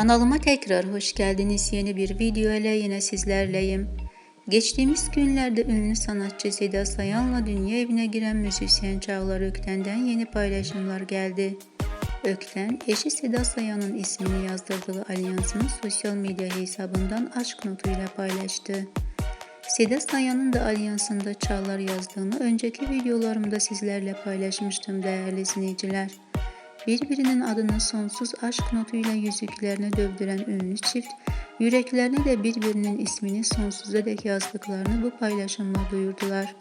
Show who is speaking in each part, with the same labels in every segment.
Speaker 1: Kanalıma tekrar hoş geldiniz. Yeni bir video ile yine sizlerleyim. Geçtiğimiz günlerde ünlü sanatçı Seda Sayan'la dünya evine giren müzisyen Çağlar Ökten'den yeni paylaşımlar geldi. Ökten, eşi Seda Sayan'ın ismini yazdırdığı alyansını sosyal medya hesabından aşk notuyla paylaştı. Seda Sayan'ın da alyansında Çağlar yazdığını önceki videolarımda sizlerle paylaşmıştım değerli izleyiciler. Birbirinin adını sonsuz aşk notuyla yüzüklerine dövdüren ünlü çift, yüreklerine de birbirinin ismini sonsuza dek yazdıklarını bu paylaşımla duyurdular.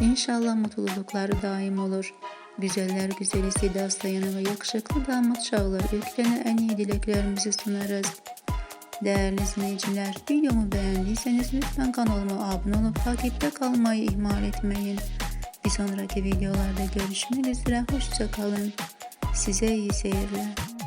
Speaker 1: İnşallah mutlulukları daim olur. Güzeller güzeli Seda Sayan'a ve yakışıklı damat Çağlar Ökten'e en iyi dileklerimizi sunarız. Değerli izleyiciler, videomu beğendiyseniz lütfen kanalıma abone olup takipte kalmayı ihmal etmeyin. Bir sonraki videolarda görüşmek üzere, hoşçakalın. Size iyi seyirler.